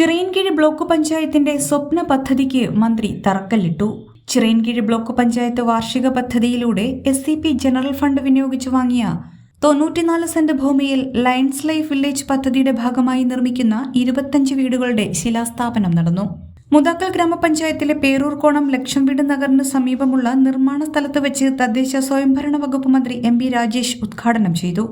Chirayinkeezhu block പഞ്ചായത്തിന്റെ സ്വപ്ന പദ്ധതിക്ക് മന്ത്രി തറക്കല്ലിട്ടു. ചിറയൻകീഴ് ബ്ലോക്ക് പഞ്ചായത്ത് വാർഷിക പദ്ധതിയിലൂടെ S C P general fund വിനിയോഗിച്ചു വാങ്ങിയ തൊണ്ണൂറ്റിനാല് സെന്റ് ഭൂമിയിൽ ലയൺസ് ലൈഫ് വില്ലേജ് പദ്ധതിയുടെ ഭാഗമായി നിർമ്മിക്കുന്ന ഇരുപത്തഞ്ച് വീടുകളുടെ ശിലാസ്ഥാപനം നടന്നു. മുതാക്കൽ ഗ്രാമപഞ്ചായത്തിലെ പേരൂർകോണം ലക്ഷം വീട് നഗറിന് സമീപമുള്ള നിർമ്മാണ സ്ഥലത്ത് വെച്ച് തദ്ദേശ സ്വയംഭരണ വകുപ്പ് മന്ത്രി എം ബി രാജേഷ് ഉദ്ഘാടനം ചെയ്തു.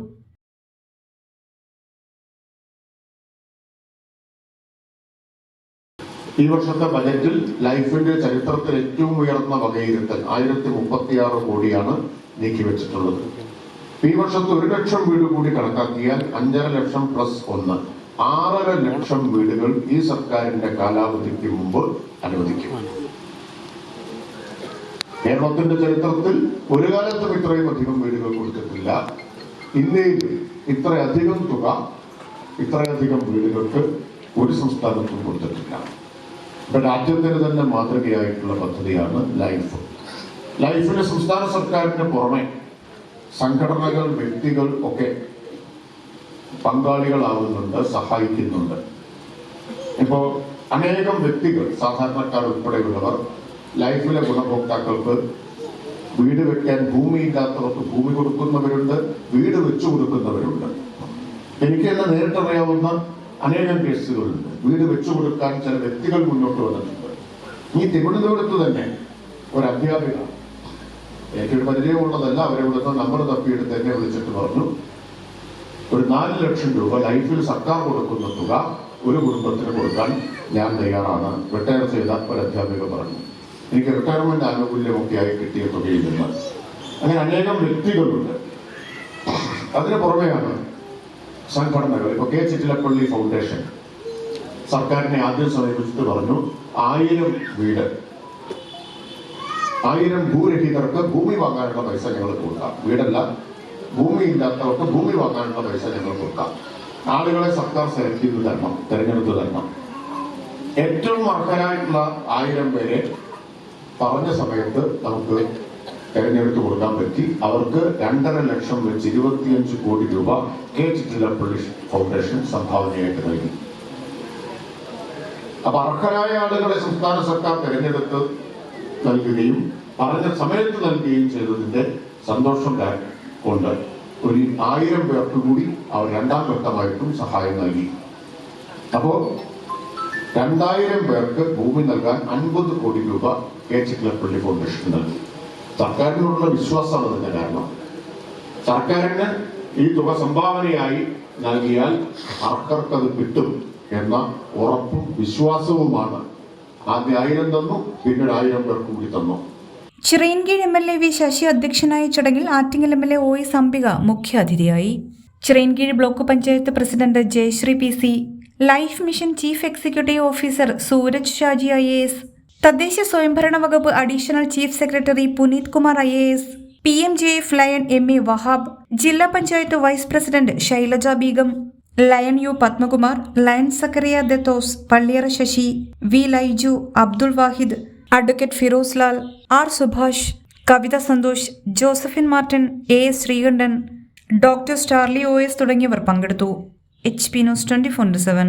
ഈ വർഷത്തെ ബജറ്റിൽ ലൈഫിന്റെ ചരിത്രത്തിൽ ഏറ്റവും ഉയർന്ന വകയിരുത്തൽ ആയിരത്തി മുപ്പത്തിയാറ് കോടിയാണ് നീക്കിവെച്ചിട്ടുള്ളത്. ഈ വർഷത്തെ ഒരു ലക്ഷം വീട് കൂടി കണക്കാക്കിയാൽ അഞ്ചര ലക്ഷം പ്ലസ് ഒന്ന്. ആറര ലക്ഷം വീടുകൾ ഈ സർക്കാരിന്റെ കാലാവധിക്ക് മുമ്പ് അനുവദിക്കും. കേരളത്തിന്റെ ചരിത്രത്തിൽ ഒരു കാലത്തും ഇത്രയും അധികം വീടുകൾ കൊടുത്തിട്ടില്ല. ഇന്ത്യയിൽ ഇത്രയധികം തുക ഇത്രയധികം വീടുകൾക്ക് ഒരു സംസ്ഥാനത്തും കൊടുത്തിട്ടില്ല. രാജ്യത്തിന് തന്നെ മാതൃകയായിട്ടുള്ള പദ്ധതിയാണ് ലൈഫ്. ലൈഫിന് സംസ്ഥാന സർക്കാരിന് പുറമെ സംഘടനകൾ വ്യക്തികൾ ഒക്കെ പങ്കാളികളാവുന്നുണ്ട് സഹായിക്കുന്നുണ്ട്. ഇപ്പോ അനേകം വ്യക്തികൾ സാധാരണക്കാർ ഉൾപ്പെടെയുള്ളവർ ലൈഫിലെ ഗുണഭോക്താക്കൾക്ക് വീട് വെക്കാൻ ഭൂമിയില്ലാത്തവർക്ക് ഭൂമി കൊടുക്കുന്നവരുണ്ട് വീട് വെച്ചു കൊടുക്കുന്നവരുണ്ട്. എനിക്ക് തന്നെ നേരിട്ടറിയാവുന്ന അനേകം കേസുകളുണ്ട്. വീട് വെച്ചു കൊടുക്കാൻ ചില വ്യക്തികൾ മുന്നോട്ട് വന്നിട്ടുണ്ട്. ഈ തിരുവനന്തപുരത്ത് തന്നെ ഒരു അധ്യാപിക എനിക്കൊരു പരിചയമുള്ളതല്ല അവരെ ഇവിടുത്തെ നമ്പർ തപ്പിയെടുത്ത് എന്നെ വിളിച്ചിട്ട് പറഞ്ഞു ഒരു നാല് ലക്ഷം രൂപ ലൈഫിൽ സർക്കാർ കൊടുക്കുന്ന തുക ഒരു കുടുംബത്തിന് കൊടുക്കാൻ ഞാൻ തയ്യാറാണ് റിട്ടയർ ചെയ്ത ഒരു അധ്യാപിക പറഞ്ഞു. എനിക്ക് റിട്ടയർമെന്റ് ആനുകൂല്യമൊക്കെയായി കിട്ടിയ തുകയിൽ നിന്ന് അങ്ങനെ അനേകം വ്യക്തികളുണ്ട്. അതിന് പുറമെയാണ് സംഘടനകൾ ഇപ്പൊ കെ ചിറ്റിലപ്പള്ളി ഫൗണ്ടേഷൻ സർക്കാരിനെ ആദ്യം സമീപിച്ചിട്ട് പറഞ്ഞു ആയിരം വീട് ആയിരം ഭൂരഹിതർക്ക് ഭൂമി വാങ്ങാനുള്ള പൈസ ഞങ്ങൾ കൊടുക്കാം. വീടല്ല ഭൂമി ഇല്ലാത്തവർക്ക് ഭൂമി വാങ്ങാനുള്ള പൈസ ഞങ്ങൾ കൊടുക്കാം. ആളുകളെ സർക്കാർ സെലക്ട് ചെയ്ത് തരണം തെരഞ്ഞെടുത്ത് തരണം. ഏറ്റവും അർഹരായിട്ടുള്ള ആയിരം പേരെ പറഞ്ഞ സമയത്ത് നമുക്ക് തെരഞ്ഞെടുത്ത് കൊടുക്കാൻ പറ്റി. അവർക്ക് രണ്ടര ലക്ഷം വെച്ച് ഇരുപത്തിയഞ്ച് കോടി രൂപ കെ ചിറ്റിലപ്പള്ളി ഫൗണ്ടേഷൻ സംഭാവനയായിട്ട് നൽകി. അപ്പൊ അർഹരായ ആളുകളെ സംസ്ഥാന സർക്കാർ തെരഞ്ഞെടുത്ത് നൽകുകയും പറഞ്ഞ സമയത്ത് നൽകുകയും ചെയ്തതിന്റെ സന്തോഷം കൊണ്ട് ഒരു ആയിരം പേർക്ക് കൂടി അവർ രണ്ടാം ഘട്ടമായിട്ടും സഹായം നൽകി. അപ്പോ രണ്ടായിരം പേർക്ക് ഭൂമി നൽകാൻ അൻപത് കോടി രൂപ കെ ചിറ്റിലപ്പള്ളി ഫൗണ്ടേഷൻ നൽകി. സർക്കാരിനോടുള്ള വിശ്വാസമാണ് അതിന്റെ കാരണം. സർക്കാരിന് ഈ തുക സംഭാവനയായി നൽകിയാൽ അർഹർക്ക് അത് കിട്ടും എന്ന ഉറപ്പും വിശ്വാസവുമാണ്. ആദ്യം ആയിരം തന്നു പിന്നീട് ആയിരം പേർ കൂടി തന്നു. Chirayinkeezhu M L A V Sasi അധ്യക്ഷനായ ചടങ്ങിൽ Attingal M L A O S Ambika മുഖ്യാതിഥിയായി. Chirayinkeezhu block panchayat president Jayasree P C life mission chief executive officer Sooraj Shaji I S തദ്ദേശ സ്വയംഭരണ വകുപ്പ് additional chief secretary Puneeth Kumar I A S P M J F lion M A Wahab ജില്ലാ panchayat vice president Shylaja Beegum lion U Padmakumar lion Zakaria Dathos Palliyara Sasi V Laiju Abdul Wahid advocate Firoz Lal R Subhash Kavitha Santhosh Josephine Martin A S Sreekantan doctor Starly O S തുടങ്ങിയവർ പങ്കെടുത്തു. H P news twenty four seven.